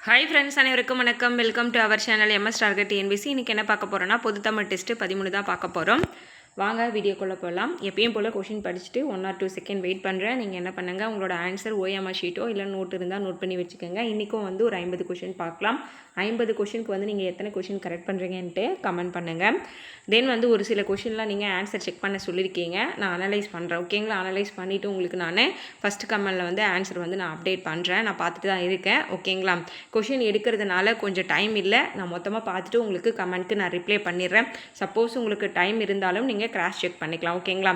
Hi friends அனைவருக்கும் வணக்கம். Welcome to our channel MS target NPC இன்றைக்கி என்ன பார்க்க போகிறோன்னா பொதுத்தமிழ் டெஸ்ட்டு பதிமூணு தான் பார்க்க போகிறோம் வாங்க வீடியோக்குள்ளே போகலாம் எப்பயும் போல் கொஷின் படிச்சுட்டு one or two second wait பண்ணுறேன் நீங்கள் என்ன பண்ணுங்கள் உங்களோட ஆன்சர் ஓஎம்ஆர் ஷீட்டோ இல்லை நோட் இருந்தால் நோட் பண்ணி வச்சுக்கோங்க. இன்றைக்கும் வந்து ஒரு ஐம்பது கொஷின் பார்க்கலாம். ஐம்பது கொஷினுக்கு வந்து நீங்கள் எத்தனை கொஷின் கரெக்ட் பண்ணுறீங்கன்ட்டு கமெண்ட் பண்ணுங்கள் தென் வந்து ஒரு சில கொஷின்லாம் நீங்கள் ஆன்சர் செக் பண்ண சொல்லியிருக்கீங்க நான் அனலைஸ் பண்ணுறேன் ஓகேங்களா அனலைஸ் பண்ணிவிட்டு உங்களுக்கு நான் ஃபஸ்ட்டு கமெண்டில் வந்து ஆன்சர் வந்து நான் அப்டேட் பண்ணுறேன் நான் பார்த்துட்டு தான் இருக்கேன். ஓகேங்களா கொஷின் எடுக்கிறதுனால கொஞ்சம் டைம் இல்லை. நான் மொத்தமாக பார்த்துட்டு உங்களுக்கு கமெண்ட்க்கு நான் ரிப்ளை பண்ணிடுறேன். சப்போஸ் உங்களுக்கு டைம் இருந்தாலும் நீங்கள் கிராஸ் செக் பண்ணிக்கலாம் ஓகேங்களா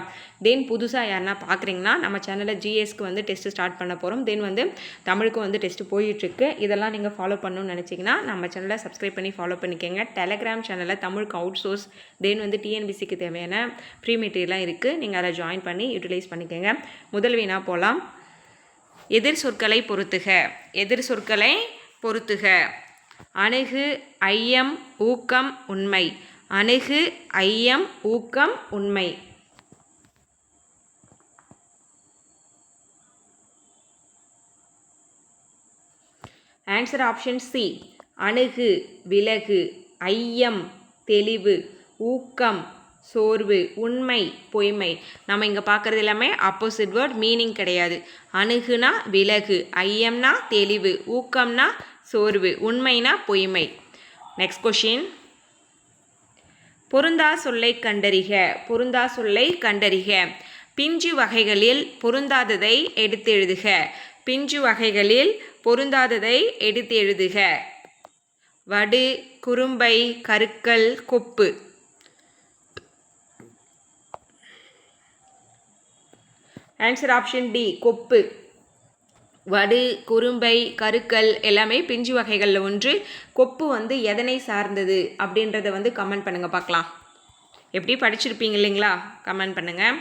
தென் புதுசாக யாருன்னா பார்க்குறீங்கன்னா நம்ம சேனலில் ஜிஎஸ்க்கு வந்து டெஸ்ட்டு ஸ்டார்ட் பண்ண போகிறோம் தென் வந்து தமிழுக்கும் வந்து டெஸ்ட்டு போயிட்டுருக்கு. இதெல்லாம் நீங்கள் ஃபாலோ பண்ணணும்னு நினச்சிங்கன்னா நம்ம சேனலை சப்ஸ்கிரைப் பண்ணி ஃபாலோ பண்ணிக்கோங்க. டெலகிராம் சேனலில் தமிழுக்கு அவுட் சோர்ஸ் தென் வந்து டிஎன்பிசிக்கு தேவையான ஃப்ரீ மெட்டீரியலாம் இருக்குது நீங்கள் அதை ஜாயின் பண்ணி யூட்டிலைஸ் பண்ணிக்கோங்க. முதல் வீணாக போகலாம் எதிர் சொற்களை பொறுத்துக எதிர் சொற்களை பொறுத்துக அணுகு ஐயம் ஊக்கம் உண்மை. அணுகு ஐயம் ஊக்கம் உண்மை. ஆன்சர் ஆப்ஷன் சி அணுகு விலகு ஐயம் தெளிவு ஊக்கம் சோர்வு உண்மை பொய்மை. நம்ம இங்கே பார்க்குறது எல்லாமே ஆப்போசிட் வேர்ட் மீனிங் கிடையாது. அணுகுனா விலகு ஐயம்னா தெளிவு ஊக்கம்னா சோர்வு உண்மைனா பொய்மை. நெக்ஸ்ட் கொஷின் பொருந்தா சொல்லை கண்டறிக பொருந்தா சொல்லை கண்டறிக. பிஞ்சு வகைகளில் பொருந்தாததை எடுத்து எழுதுக. பிஞ்சு வகைகளில் பொருந்தாததை எடுத்து எழுதுக. வடு குறும்பை கருக்கல் கொப்பு. ஆன்சர் ஆப்ஷன் டி கொப்பு. வடு குறும்பை கருக்கல் எல்லாமே பிஞ்சு வகைகளில் ஒன்று. கொப்பு வந்து எதனை சார்ந்தது அப்படின்றத வந்து கமெண்ட் பண்ணுங்கள் பார்க்கலாம். எப்படி படிச்சிருப்பீங்க இல்லைங்களா? கமெண்ட் பண்ணுங்கள்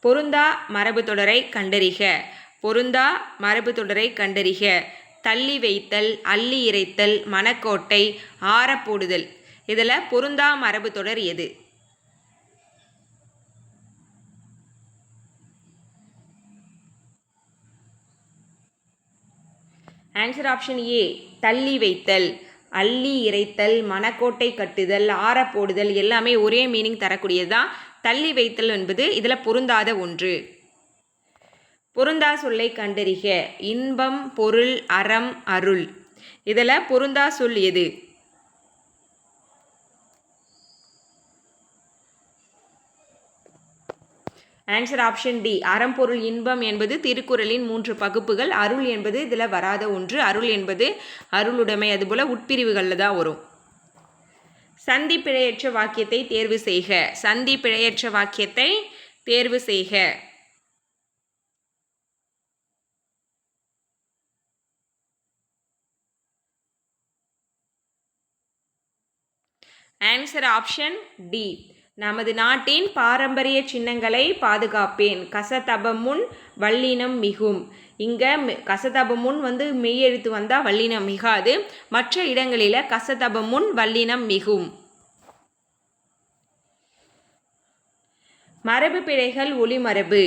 பொருந்தா மரபு தொடரை கண்டறிக. பொருந்தா மரபு தொடரை கண்டறிக. தள்ளி வைத்தல் அள்ளி இறைத்தல் மணக்கோட்டை ஆறப்போடுதல் இதில் பொருந்தா மரபு தொடர் எது? ஆன்சர் ஆப்ஷன் ஏ தள்ளி வைத்தல் அள்ளி இறைத்தல் மணக்கோட்டை கட்டுதல் ஆற போடுதல் எல்லாமே ஒரே மீனிங் தரக்கூடியது தான். தள்ளி வைத்தல் என்பது இதில் பொருந்தாத ஒன்று. பொருந்தா சொல்லை கண்டறிக. இன்பம் பொருள் அறம் அருள். இதில் பொருந்தா சொல் எது? ஆன்சர் ஆப்ஷன் டி அறம்பொருள் இன்பம் என்பது திருக்குறளின் மூன்று பகுப்புகள். அருள் என்பது இதில் வராத ஒன்று. அருள் என்பது அருளுடைமை அதுபோல் உட்பிரிவுகளில் தான் வரும். சந்தி பிழையற்ற வாக்கியத்தை தேர்வு செய்க. சந்தி பிழையற்ற வாக்கியத்தை தேர்வு செய்க. ஆன்சர் ஆப்ஷன் டி நமது நாட்டின் பாரம்பரிய சின்னங்களை பாதுகாப்பேன். கசதபமுன் வல்லினம் மிகும். இங்கே கசதபமுன் வந்து மெய்யெழுத்து வந்தால் வல்லினம் மிகாது. மற்ற இடங்களில் கசதபமுன் வல்லினம் மிகும். மரபு பிழைகள் ஒளிமரபு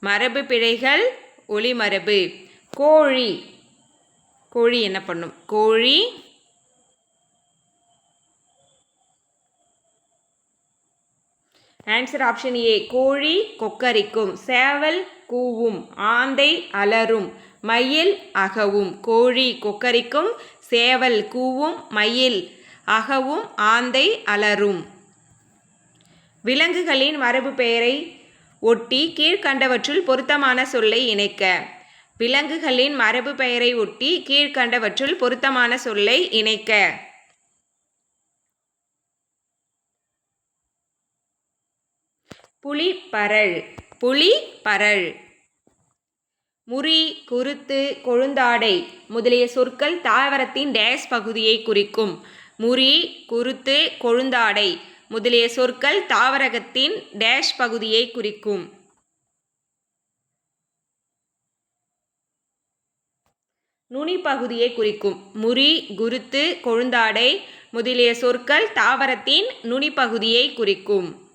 மரபு. பிழைகள் ஒளிமரபு கோழி. கோழி என்ன பண்ணும்? கோழி ஆன்சர் ஆப்ஷன் ஏ கோழி கொக்கரிக்கும். சேவல் கூவும். ஆந்தை அலரும். மயில் அகவும். கோழி கொக்கரிக்கும். சேவல் கூவும். மயில் அகவும். ஆந்தை அலரும். விலங்குகளின் மரபு பெயரை ஒட்டி கீழ்கண்டவற்றுள் பொருத்தமான சொல்லை இணைக்க. விலங்குகளின் மரபு பெயரை ஒட்டி கீழ்கண்டவற்றுள் பொருத்தமான சொல்லை இணைக்க. புலி பரள் புலி பரள் முறி குருத்து கொழுந்தாடை முதலிய சொற்கள் தாவரத்தின் டேஸ் பகுதியை குறிக்கும். முறி குருத்து கொழுந்தாடை முதலிய சொற்கள் தாவரகத்தின் டேஷ் பகுதியை குறிக்கும். நுனி பகுதியை குறிக்கும். முறி குருத்து கொழுந்தாடை முதலிய சொற்கள் தாவரத்தின் நுனி பகுதியை குறிக்கும்.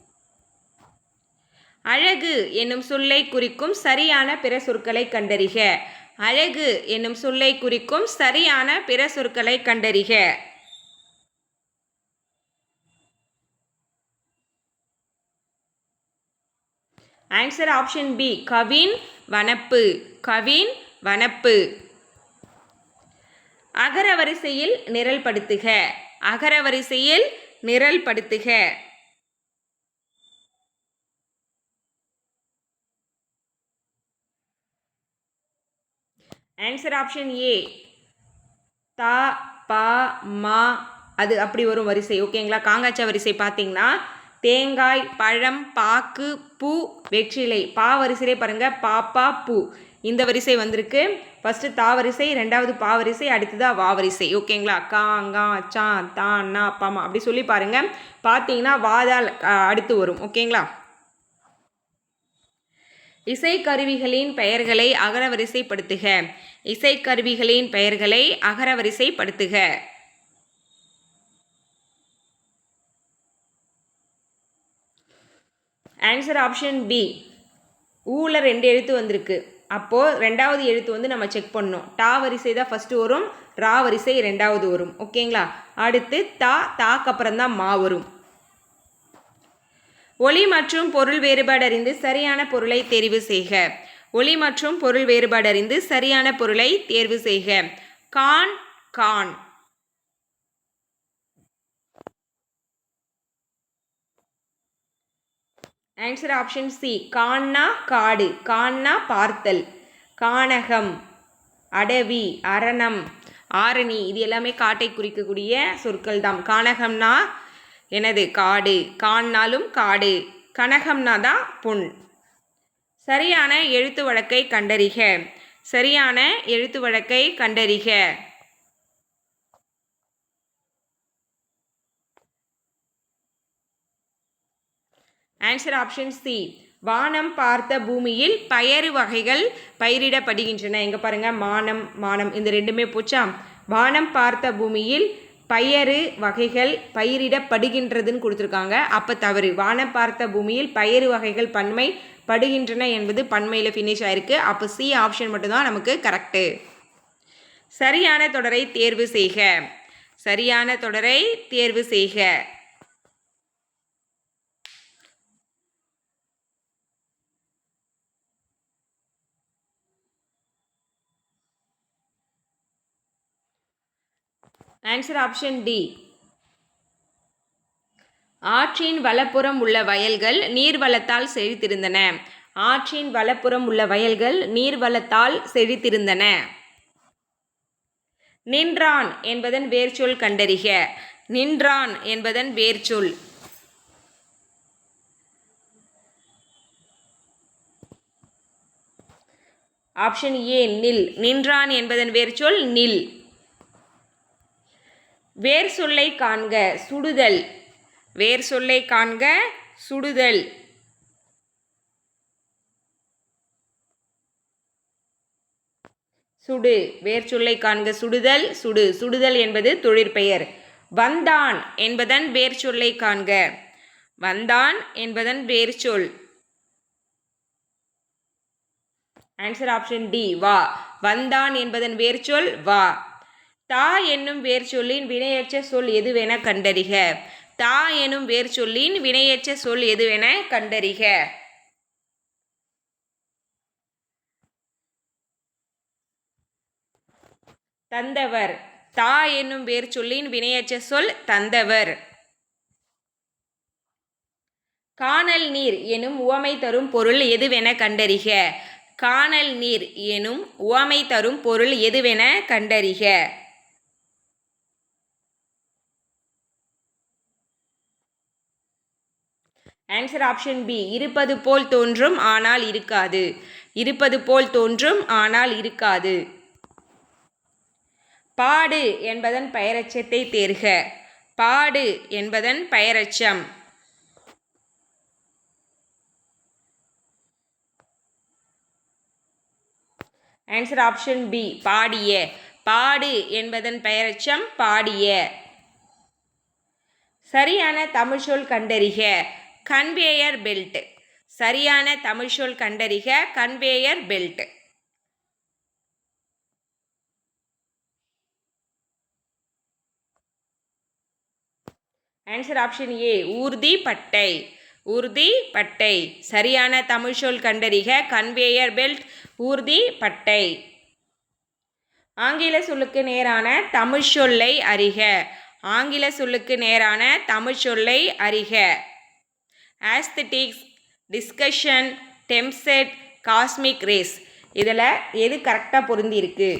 அழகு என்னும் சொல்லை குறிக்கும் சரியான பிற சொற்களை கண்டறிக. அழகு என்னும் சொல்லை குறிக்கும் சரியான பிற சொற்களை கண்டறிக. ஆன்சர் ஆப்ஷன் பி கவின் வனப்பு. கவின் வனப்பு. அகரவரிசையில் நிரல்படுத்துக. அகரவரிசையில் நிரல்படுத்துக. ஆன்சர் ஆப்ஷன் ஏ தா பா மா. அது அப்படி வரும் வரிசை. ஓகேங்களா காங்காச்சா வரிசை பார்த்தீங்கன்னா தேங்காய் பழம் பாக்கு பூ வெற்றிலை. பா வரிசையிலே பாருங்கள் பாப்பா பூ இந்த வரிசை வந்திருக்கு. ஃபஸ்ட்டு தா வரிசை ரெண்டாவது பா வரிசை அடுத்ததாக வா வரிசை. ஓகேங்களா கா அங்கா அச்சா தா அண்ணா அப்பாமா அப்படி சொல்லி பாருங்கள் பார்த்தீங்கன்னா வாதால் அடுத்து வரும். ஓகேங்களா இசைக்கருவிகளின் பெயர்களை அகரவரிசைப்படுத்துக. இசைக்கருவிகளின் பெயர்களை அகரவரிசைப்படுத்துக. ஆன்சர் ஆப்ஷன் பி ஊல ரெண்டு எழுத்து வந்திருக்கு. அப்போது ரெண்டாவது எழுத்து வந்து நம்ம செக் பண்ணோம் டா வரிசை தான் ஃபஸ்ட்டு வரும் ரா வரிசை ரெண்டாவது வரும். ஓகேங்களா அடுத்து தா தாக்கு அப்புறம் தான் மா வரும். ஒளி மற்றும் பொருள் வேறுபாடு அறிந்து சரியான பொருளை தெரிவு செய்க. ஒளி மற்றும் பொருள் வேறுபாடு அறிந்து சரியான பொருளை தேர்வு செய்க. கான் கான். ஆன்சர் ஆப்ஷன் சி கான்னா காடு கான்னா பார்த்தல். கானகம் அடவி அரணம் ஆரணி இது எல்லாமே காட்டை குறிக்கக்கூடிய சொற்கள் தான் கானகம்னா எனது காடு கான்னாலும் காடு கனகம்னா தான் சரியான எழுத்து வழக்கை கண்டறிக. சரியான எழுத்து வழக்கை கண்டறிக. ஆன்சர் ஆப்ஷன் சி வானம் பார்த்த பூமியில் பயறு வகைகள் பயிரிடப்படுகின்றன. எங்க பாருங்க மானம் மானம் இந்த ரெண்டுமே போச்சா? வானம் பார்த்த பூமியில் பயறு வகைகள் பயிரிடப்படுகின்றதுன்னு கொடுத்துருக்காங்க. அப்போ தவறு. வானம் பார்த்த பூமியில் பயறு வகைகள் பன்மை படுகின்றன என்பது பன்மையில் ஃபினிஷ் ஆயிருக்கு. அப்போ சி ஆப்ஷன் மட்டும்தான் நமக்கு கரெக்டு சரியான தொடரை தேர்வு செய்க. சரியான தொடரை தேர்வு செய்க. ஆன்சர் ஆப்ஷன் டி ஆற்றின் வலப்புறம் உள்ள வயல்கள் நீர்வளத்தால் செழித்திருந்தன. ஆற்றின் வலப்புறம் உள்ள வயல்கள் நீர்வளத்தால் செழித்திருந்தன. நின்றான் என்பதன் வேர்ச்சொல் கண்டறிக. நின்றான் என்பதன் வேர்ச்சொல் ஆப்ஷன் ஏ நில். நின்றான் என்பதன் வேர்ச்சொல் நில். வேர் சொல்லை காண்க சுடுதல். வேர் சொல்லை காண்க சுடுதல். சுடு. வேர் சொல்லை காண்க சுடுதல் சுடு. சுடுதல் என்பது தொழிற்பெயர் வந்தான் என்பதன் வேர் சொல்லை காண்க. வந்தான் என்பதன் வேர் சொல். ஆன்சர் ஆப்ஷன் டி வா. வந்தான் என்பதன் வேர் சொல் வா. தா என்னும் வேர்ச்சொல்லின் வினையற்ற சொல் எதுவென கண்டறிக. தா எனும் வேர்ச்சொல்லின் வினையற்ற சொல் எதுவென கண்டறிக. தந்தவர். தா என்னும் வேர்ச்சொல்லின் வினையற்ற சொல் தந்தவர். காணல் நீர் எனும் உவமை தரும் பொருள் எதுவென கண்டறிக. காணல் நீர் எனும் உவமை தரும் பொருள் எதுவென கண்டறிக. ஆன்சர் ஆப்ஷன் பி இருப்பது போல் தோன்றும் ஆனால் இருக்காது. இருப்பது போல் தோன்றும் ஆனால் இருக்காது. பாடு என்பதன் பெயரச்சத்தை தேர்க. பாடு என்பதன் பெயரச்சம். ஆன்சர் ஆப்ஷன் பி பாடிய. பாடு என்பதன் பெயரச்சம் பாடிய. சரியான தமிழ் சொல் கண்டறிக. கன்வேயர் பெல்ட்டு சரியான தமிழ் சொல் கண்டறிக conveyor belt answer option A ஊர்தி பட்டை. ஊர்தி பட்டை. சரியான தமிழ் சொல் கண்டறிக கன்வேயர் பெல்ட் ஊர்தி பட்டை. ஆங்கில சொல்லுக்கு நேரான தமிழ் சொல்லை அறிக. ஆங்கில சொல்லுக்கு நேரான தமிழ் சொல்லை அறிக. ஆஸ்தட்டிக்ஸ் டிஸ்கஷன் டெம்செட் காஸ்மிக் ரேஸ் இதில் எது கரெக்டாக பொருந்திருக்கு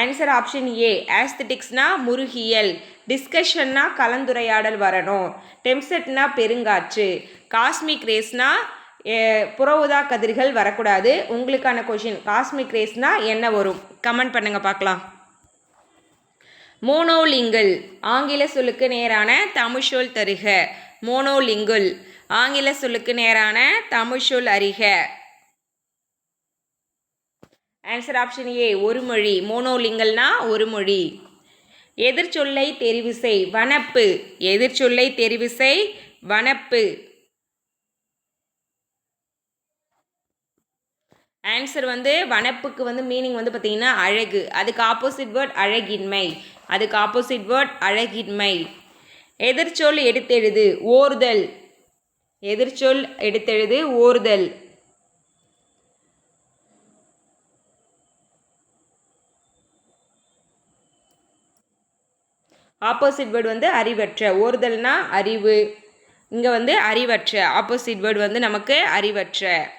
ஆன்சர் ஆப்ஷன் ஏ ஆஸ்தட்டிக்ஸ்னா முருகியல் டிஸ்கஷன்னா கலந்துரையாடல் வரணும் டெம்செட்னா பெருங்காற்று காஸ்மிக் ரேஸ்னா புறவுதா கதிர்கள் வரக்கூடாது. உங்களுக்கான கொஷின் காஸ்மிக் ரேஸ்னா என்ன வரும்? கமெண்ட் பண்ணுங்கள் பார்க்கலாம். மோனோலிங்கல். ஆங்கில சொல்லுக்கு நேரான தமிழ் சொல் தருக. மோனோலிங்குல். ஆங்கில சொல்லுக்கு நேரான தமிழ் சொல் அறிக. ஆன்சர் ஆப்ஷன் ஏ ஒரு மொழி. மோனோலிங்கல்னா ஒரு மொழி. எதிர்ச்சொல்லை தெரிவு செய். வனப்பு. எதிர்ச்சொல்லை தெரிவு செய். வனப்பு. ஆன்சர் வந்து வனப்புக்கு வந்து மீனிங் வந்து பார்த்தீங்கன்னா அழகு. அதுக்கு ஆப்போசிட் வேர்ட் அழகின்மை. அதுக்கு ஆப்போசிட் வேர்ட் அழகின்மை. எதிர்ச்சொல் எடுத்தெழுது ஓர்தல் எதிர்ச்சொல் எடுத்தெழுது ஓர்தல் ஆப்போசிட் வேர்டு வந்து அறிவற்ற. ஓர்தல்னா அறிவு. இங்கே வந்து அறிவற்ற. ஆப்போசிட் வேர்டு வந்து நமக்கு அறிவற்ற.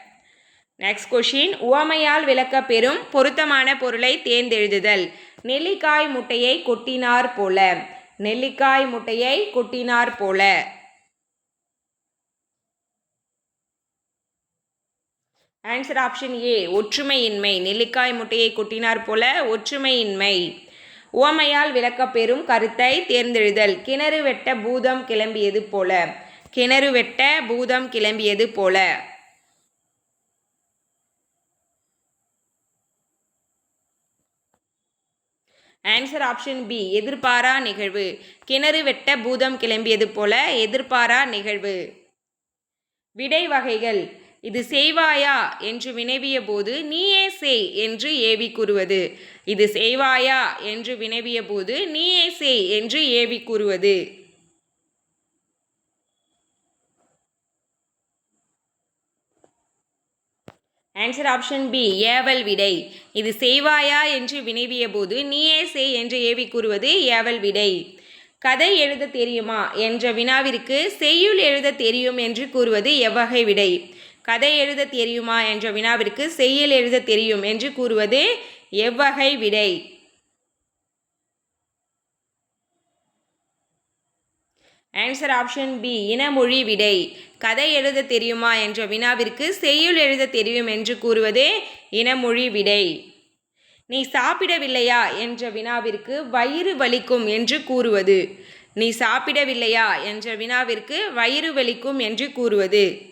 நெக்ஸ்ட் கொஷின் உவமையால் விளக்க பெறும் பொருத்தமான பொருளை தேர்ந்தெழுதுதல். நெல்லிக்காய் முட்டையை கொட்டினார் போல. நெல்லிக்காய் முட்டையை கொட்டினார் போல. ஆன்சர் ஆப்ஷன் ஏ ஒற்றுமையின்மை. நெல்லிக்காய் முட்டையை கொட்டினார் போல ஒற்றுமையின்மை. உவமையால் விளக்கப்பெறும் கருத்தை தேர்ந்தெழுதல். கிணறு வெட்ட பூதம் கிளம்பியது போல. கிணறு வெட்ட பூதம் கிளம்பியது போல. ஆன்சர் ஆப்ஷன் பி எதிர்பாரா நிகழ்வு. கிணறு வெட்ட பூதம் கிளம்பியது போல எதிர்பாரா நிகழ்வு. விடை வகைகள் இது செய்வாயா என்று வினவிய போது நீயே செய் என்று ஏவி கூறுவது. இது செய்வாயா என்று வினவிய போது நீயே செய் என்று ஏவி கூறுவது. ஆன்சர் ஆப்ஷன் பி ஏவல் விடை. இது செய்வாயா என்று வினவிய போது நீயே செய் என்று ஏவி கூறுவது ஏவல் விடை. கதை எழுத தெரியுமா என்ற வினாவிற்கு செய்யுள் எழுத தெரியும் என்று கூறுவது எவ்வகை விடை. கதை எழுத தெரியுமா என்ற வினாவிற்கு செய்யுள் எழுத தெரியும் என்று கூறுவது எவ்வகை விடை. ஆன்சர் ஆப்ஷன் பி இனமொழி விடை. கதை எழுத தெரியுமா என்ற வினாவிற்கு செய்யுள் எழுத தெரியும் என்று கூறுவதே இனமொழி விடை. நீ சாப்பிடவில்லையா என்ற வினாவிற்கு வயிறு வலிக்கும் என்று கூறுவது. நீ சாப்பிடவில்லையா என்ற வினாவிற்கு வயிறு வலிக்கும் என்று கூறுவது.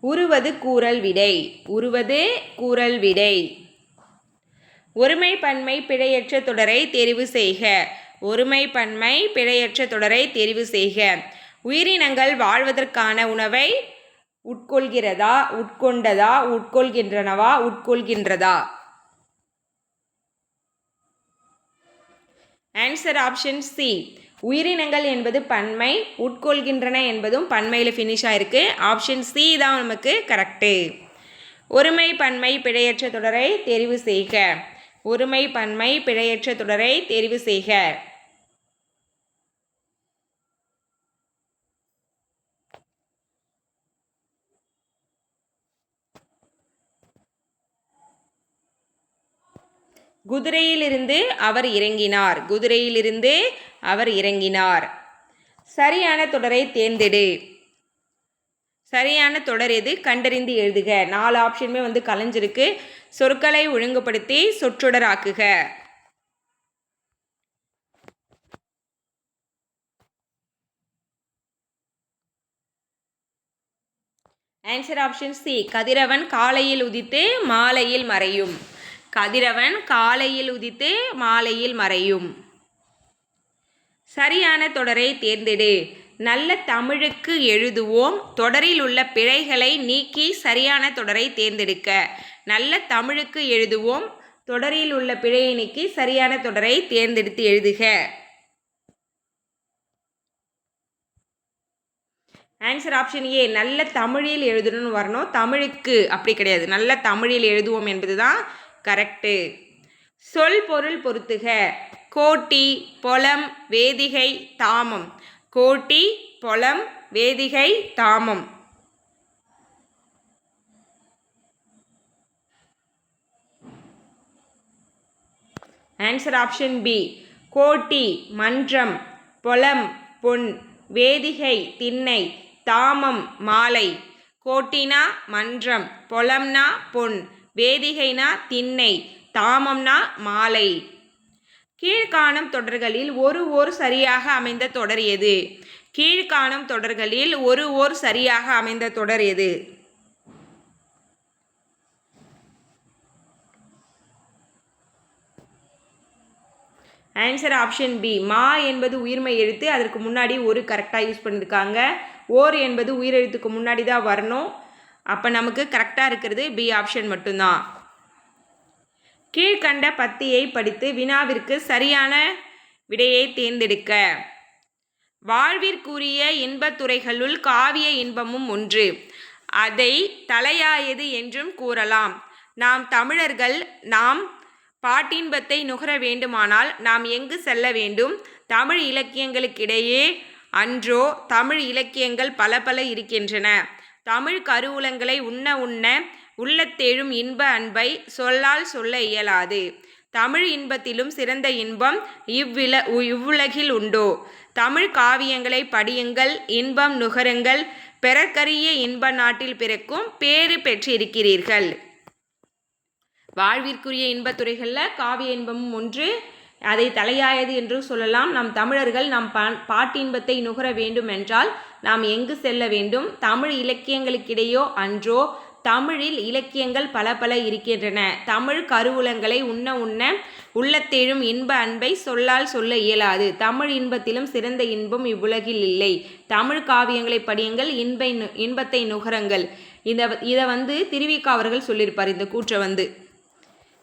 உருவது கூறல் விடை. உருவது கூறல் விடை. ஒருமை பன்மை பிழையற்ற தொடரை தெரிவு செய்க. ஒருமை பன்மை பிழையற்ற தொடரை தெரிவு செய்க. உயிரினங்கள் வாழ்வதற்கான உணவை உட்கொள்கிறதா உட்கொண்டதா உட்கொள்கின்றனவா உட்கொள்கின்றதா? ஆன்சர் ஆப்ஷன் சி உயிரினங்கள் என்பது பன்மை உட்கொள்கின்றன என்பதும் பன்மையில் ஃபினிஷ் ஆயிருக்கு. ஆப்ஷன் சி தான் நமக்கு கரெக்டு ஒருமை பன்மை பிழையற்ற தொடரை தெரிவு செய்க. ஒருமை பன்மை பிழையற்ற தொடரை தெரிவு செய்க. குதிரையிலிருந்து அவர் இறங்கினார். குதிரையிலிருந்து அவர் இறங்கினார். சரியான தொடரை தேர்ந்தெடு. சரியான தொடர் எது? கண்டறிந்து எழுதுக. நாலு ஆப்ஷனுமே வந்து கலைஞ்சிருக்கு. சொற்களை ஒழுங்குபடுத்தி சொற்றொடராக்குக. ஆன்சர் ஆப்ஷன் சி கதிரவன் காலையில் உதித்து மாலையில் மறையும். கதிரவன் காலையில் உதித்து மாலையில் மறையும். சரியான தொடரை தேர்ந்தெடு. நல்ல தமிழுக்கு எழுதுவோம். தொடரில் உள்ள பிழைகளை நீக்கி சரியான தொடரை தேர்ந்தெடுக்க. நல்ல தமிழுக்கு எழுதுவோம். தொடரில் உள்ள பிழையை நீக்கி சரியான தொடரை தேர்ந்தெடுத்து எழுதுக. ஆன்சர் ஆப்ஷன் ஏ நல்ல தமிழில் எழுதணும்னு வரணும். தமிழுக்கு அப்படி கிடையாது. நல்ல தமிழில் எழுதுவோம் என்பது தான் கரெக்டு சொல் பொருள் பொருத்துக. கோட்டி பொலம் வேதிகை தாமம். கோட்டி பொலம் வேதிகை தாமம். ஆன்சர் ஆப்ஷன் பி கோட்டி மன்றம் பொலம் பொன் வேதிகை திண்ணை தாமம் மாலை. கோட்டினா மன்றம் பொலம்னா பொன் வேதிகைனா திண்ணை தாமம்னா மாலை. கீழ்காணும் தொடர்களில் ஒரு ஓர் சரியாக அமைந்த தொடர் எது? கீழ்காணும் தொடர்களில் ஒரு ஓர் சரியாக அமைந்த தொடர் எது? ஆன்சர் ஆப்ஷன் பி மா என்பது உயிர்மை எழுத்து. அதற்கு முன்னாடி ஒரு கரெக்டாக யூஸ் பண்ணியிருக்காங்க ஓர் என்பது உயிரெழுத்துக்கு முன்னாடி தான் வரணும். அப்போ நமக்கு கரெக்டாக இருக்கிறது பி ஆப்ஷன் மட்டும்தான். கீழ்கண்ட பத்தியை படித்து வினாவிற்கு சரியான விடையை தேர்ந்தெடுக்க. வாழ்விற்குரிய இன்பத்துறைகளுள் காவிய இன்பமும் ஒன்று. அதை தலையாயது என்றும் கூறலாம். நாம் தமிழர்கள் நாம் பாட்டின்பத்தை நுகர வேண்டுமானால் நாம் எங்கு செல்ல வேண்டும்? தமிழ் இலக்கியங்களுக்கிடையே அன்றோ தமிழ் இலக்கியங்கள் பல பல இருக்கின்றன. தமிழ் கருவூலங்களை உண்ண உண்ண உள்ளத்தேழும் இன்ப அன்பை சொல்லால் சொல்ல இயலாது. தமிழ் இன்பத்திலும் சிறந்த இன்பம் இவ்வில இவ்வுலகில் உண்டோ? தமிழ் காவியங்களை படியுங்கள் இன்பம் நுகருங்கள் பெறற்கரிய இன்ப நாட்டில் பிறக்கும் பேறு பெற்றிருக்கிறீர்கள். வாழ்விற்குரிய இன்பத்துறைகளில் காவிய இன்பமும் ஒன்று அதை தலையாயது என்று சொல்லலாம். நம் தமிழர்கள் நம் பாட்டின்பத்தை நுகர வேண்டும் என்றால் நாம் எங்கு செல்ல வேண்டும்? தமிழ் இலக்கியங்களுக்கிடையோ அன்றோ தமிழில் இலக்கியங்கள் பல பல இருக்கின்றன. தமிழ் கருவூலங்களை உண்ண உண்ண உள்ளத்தேழும் இன்ப அன்பை சொல்லால் சொல்ல இயலாது. தமிழ் இன்பத்திலும் சிறந்த இன்பம் இவ்வுலகில் இல்லை. தமிழ் காவியங்களை படியுங்கள் இன்பை இன்பத்தை நுகரங்கள். இந்த இதை வந்து திருவிக்கா அவர்கள் சொல்லியிருப்பார் இந்த கூற்றை வந்து.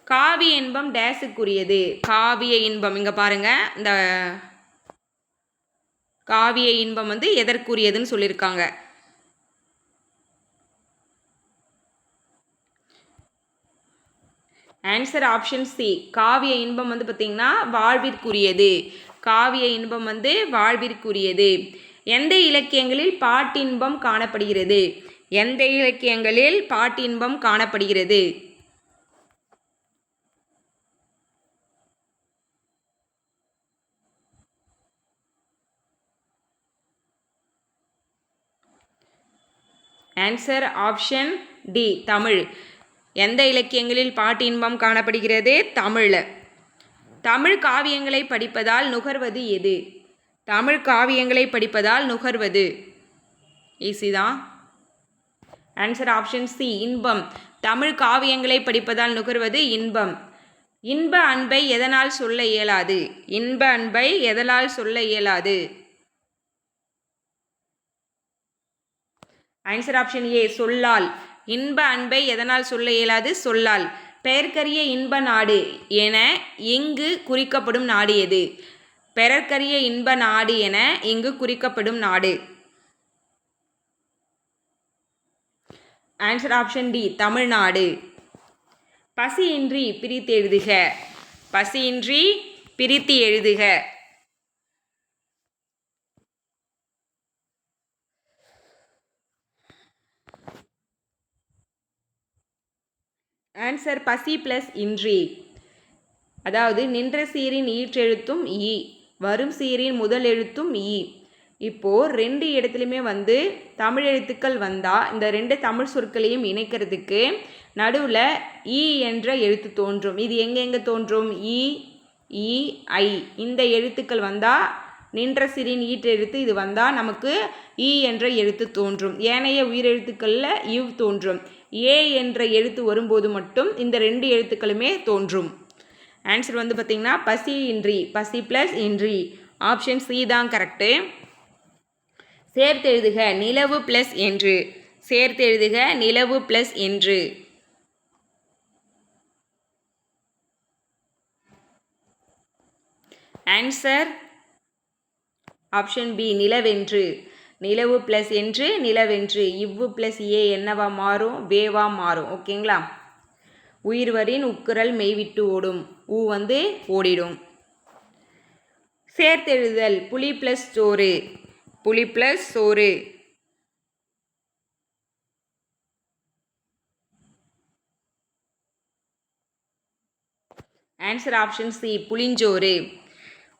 காவிய இன்பம் டேஸுக்குரியது. காவிய இன்பம். இங்கே பாருங்க இந்த காவிய இன்பம் வந்து எதற்குரியதுன்னு சொல்லியிருக்காங்க. ஆன்சர் ஆப்ஷன் சி காவிய இன்பம் வந்து பார்த்திங்கன்னா வாழ்விற்குரியது. காவிய இன்பம் வந்து வாழ்விற்குரியது. எந்த இலக்கியங்களில் பாட்டின்பம் காணப்படுகிறது? எந்த இலக்கியங்களில் பாட்டின்பம் காணப்படுகிறது? Answer option D Tamil. எந்த இலக்கியங்களில் பாட்டு இன்பம் காணப்படுகிறது தமிழில் தமிழ் காவியங்களை படிப்பதால் நுகர்வது எது? தமிழ் காவியங்களை படிப்பதால் நுகர்வது. ஈஸி தான். ஆன்சர் ஆப்ஷன் சி இன்பம். தமிழ் காவியங்களை படிப்பதால் நுகர்வது இன்பம். இன்ப அன்பை எதனால் சொல்ல இயலாது? இன்ப அன்பை எதனால் சொல்ல இயலாது? ஆன்சர் ஆப்ஷன் ஏ சொல்லால். இன்ப அன்பை எதனால் சொல்ல இயலாது? சொல்லால். பெயர்க்கரிய இன்ப நாடு என இங்கு குறிக்கப்படும் நாடு எது? பெறற்கரிய இன்ப நாடு என இங்கு குறிக்கப்படும் நாடு. Answer option D Tamil Nadu. பசியின்றி பிரித்து எழுதுக. பசியின்றி பிரித்து எழுதுக. ஆன்சர் பசி ப்ளஸ் இன்றி. அதாவது நின்ற சீரின் ஈற்றெழுத்தும் ஈ வரும் சீரின் முதல் எழுத்தும் ஈ இப்போது ரெண்டு இடத்துலையுமே வந்து தமிழ் எழுத்துக்கள் வந்தால் இந்த ரெண்டு தமிழ் சொற்களையும் இணைக்கிறதுக்கு நடுவில் ஈ என்ற எழுத்து தோன்றும். இது எங்கெங்கே தோன்றும்? ஈ ஈ ஐ. இந்த எழுத்துக்கள் வந்தால் நின்ற சிறின் ஈற்றெழுத்து இது வந்தால் நமக்கு ஈ என்ற எழுத்து தோன்றும். ஏனைய உயிரெழுத்துக்களில் இவ் தோன்றும். ஏ என்ற எழுத்து வரும்போது மட்டும் இந்த ரெண்டு எழுத்துக்களுமே தோன்றும். ஆன்சர் வந்து பார்த்திங்கன்னா பசி இன்றி பசி ப்ளஸ் இன்றி. ஆப்ஷன் சி தான் கரெக்டு சேர்த்தெழுதுக நிலவு ப்ளஸ் என்று. சேர்த்து எழுதுக நிலவு ப்ளஸ் என்று. ஆன்சர் ஆப்ஷன் பி நிலவென்று. நிலவு ப்ளஸ் என்று நிலவென்று. இவ்வு ப்ளஸ் ஏ என்னவா மாறும்? வேவா மாறும். ஓகேங்களா உயிர்வரின் உக்குரல் மெய்விட்டு ஓடும். ஊ வந்து ஓடிடும். சேர்த்தெழுதல். புலி ப்ளஸ் சோறு. புலி ப்ளஸ் சோறு. ஆன்சர் ஆப்ஷன் சி புளிஞ்சோறு.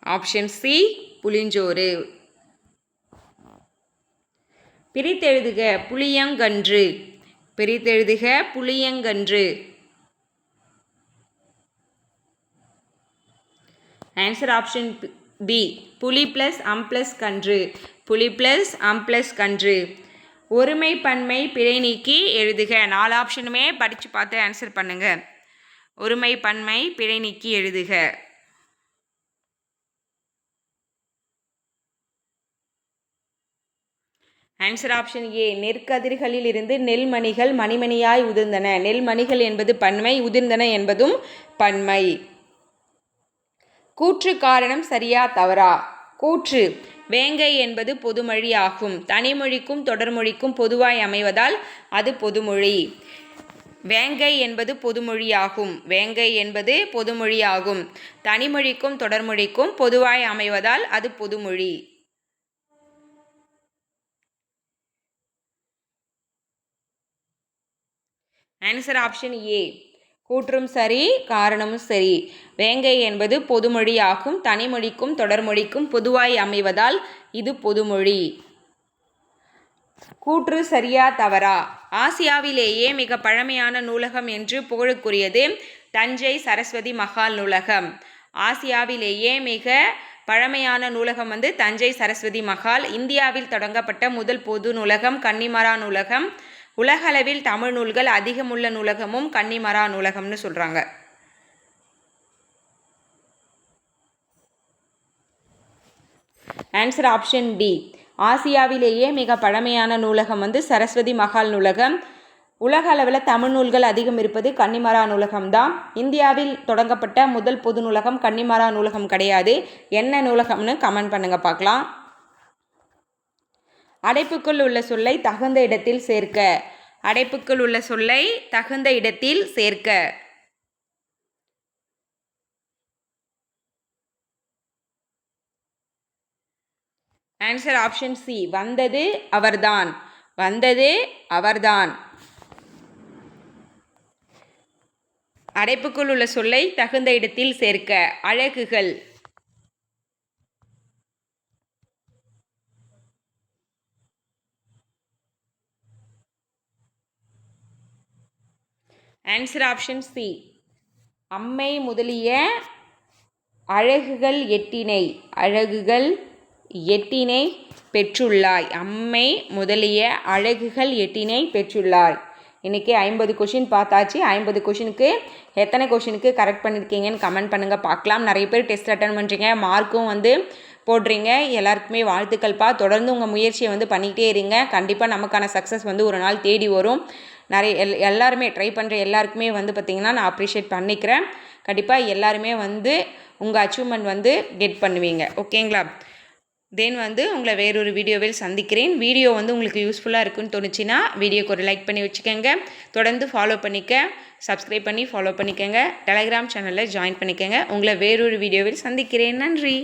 ஆப்ஷன் சி புளிஞ்சோறு. பிரித்தெழுதுக புளியங்கன்று. பிரித்தெழுதுக புளியங்கன்று. ஆன்சர் ஆப்ஷன் பி புலி ப்ளஸ் அம் ப்ளஸ் கன்று. புலி ப்ளஸ் அம் ப்ளஸ் கன்று. ஒருமை பன்மை பிழை நீக்கி எழுதுக. நாலு ஆப்ஷனுமே படித்து பார்த்து ஆன்சர் பண்ணுங்கள் ஒருமை பன்மை பிழை நீக்கி எழுதுக. ஆன்சர் ஆப்ஷன் ஏ நெற்கதிர்களில் இருந்து நெல்மணிகள் மணிமணியாய் உதிர்ந்தன. நெல்மணிகள் என்பது பன்மை உதிர்ந்தன என்பதும் பன்மை. கூற்று காரணம் சரியா தவறா? கூற்று வேங்கை என்பது பொதுமொழி ஆகும் தனிமொழிக்கும் தொடர்மொழிக்கும் பொதுவாய் அமைவதால் அது பொதுமொழி. வேங்கை என்பது பொதுமொழியாகும். வேங்கை என்பது பொதுமொழியாகும். தனிமொழிக்கும் தொடர்மொழிக்கும் பொதுவாய் அமைவதால் அது பொதுமொழி. ஆன்சர் ஆப்ஷன் ஏ கூற்றும் சரி காரணமும் சரி. வேங்கை என்பது பொதுமொழி ஆகும் தனிமொழிக்கும் தொடர்மொழிக்கும் பொதுவாய் அமைவதால் இது பொதுமொழி. கூற்று சரியா தவறா? ஆசியாவிலேயே மிக பழமையான நூலகம் என்று புகழுக்குரியது தஞ்சை சரஸ்வதி மகால் நூலகம். ஆசியாவிலேயே மிக பழமையான நூலகம் வந்து தஞ்சை சரஸ்வதி மகால். இந்தியாவில் தொடங்கப்பட்ட முதல் பொது நூலகம் கன்னிமரா நூலகம். உலகளவில் தமிழ் நூல்கள் அதிகமுள்ள நூலகமும் கன்னிமரா நூலகம்னு சொல்கிறாங்க ஆன்சர் ஆப்ஷன் டி ஆசியாவிலேயே மிக பழமையான நூலகம் வந்து சரஸ்வதி மகால் நூலகம். உலக அளவில் தமிழ் நூல்கள் அதிகம் இருப்பது கன்னிமரா நூலகம் தான் இந்தியாவில் தொடங்கப்பட்ட முதல் பொது நூலகம் கன்னிமரா நூலகம் கிடையாது. என்ன நூலகம்னு கமெண்ட் பண்ணுங்கள் பார்க்கலாம். அடைப்புக்குள் உள்ள சொல்லை தகுந்த இடத்தில் சேர்க்க. அடைப்புக்குள் உள்ள சொல்லை தகுந்த இடத்தில் சேர்க்க. ஆன்சர் ஆப்ஷன் சி வந்தது அவர்தான். வந்தது அவர்தான். அடைப்புக்குள் உள்ள சொல்லை தகுந்த இடத்தில் சேர்க்க. அழகுகள். ஆன்சர் ஆப்ஷன் சி அம்மை முதலிய அழகுகள் எட்டினை அழகுகள் எட்டினை பெற்றுள்ளாய். அம்மை முதலிய அழகுகள் எட்டினை பெற்றுள்ளாய். இன்றைக்கி ஐம்பது கொஷின் பார்த்தாச்சு. ஐம்பது கொஷினுக்கு எத்தனை கொஷினுக்கு கரெக்ட் பண்ணியிருக்கீங்கன்னு கமெண்ட் பண்ணுங்கள் பார்க்கலாம். நிறைய பேர் டெஸ்ட் அட்டன் பண்ணுறீங்க மார்க்கும் வந்து போடுறீங்க. எல்லாருக்குமே வாழ்த்துக்கள்ப்பா தொடர்ந்து உங்கள் முயற்சியை வந்து பண்ணிக்கிட்டே இருங்க. கண்டிப்பாக நமக்கான சக்ஸஸ் வந்து ஒரு நாள் தேடி வரும். நிறைய எல் எல்லாருமே ட்ரை பண்ணுற எல்லாருக்குமே வந்து பார்த்திங்கன்னா நான் அப்ரிஷியேட் பண்ணிக்கிறேன். கண்டிப்பாக எல்லாருமே வந்து உங்கள் அச்சீவ்மெண்ட் வந்து கெட் பண்ணுவீங்க. ஓகேங்களா? தென் வந்து உங்களை வேறொரு வீடியோவில் சந்திக்கிறேன். வீடியோ வந்து உங்களுக்கு யூஸ்ஃபுல்லாக இருக்குன்னு தோணுச்சுன்னா வீடியோக்கு ஒரு லைக் பண்ணி வச்சுக்கோங்க. தொடர்ந்து ஃபாலோ பண்ணிக்க சப்ஸ்கிரைப் பண்ணி ஃபாலோ பண்ணிக்கோங்க. டெலகிராம் சேனலில் ஜாயின் பண்ணிக்கோங்க. உங்களை வேறொரு வீடியோவில் சந்திக்கிறேன். நன்றி!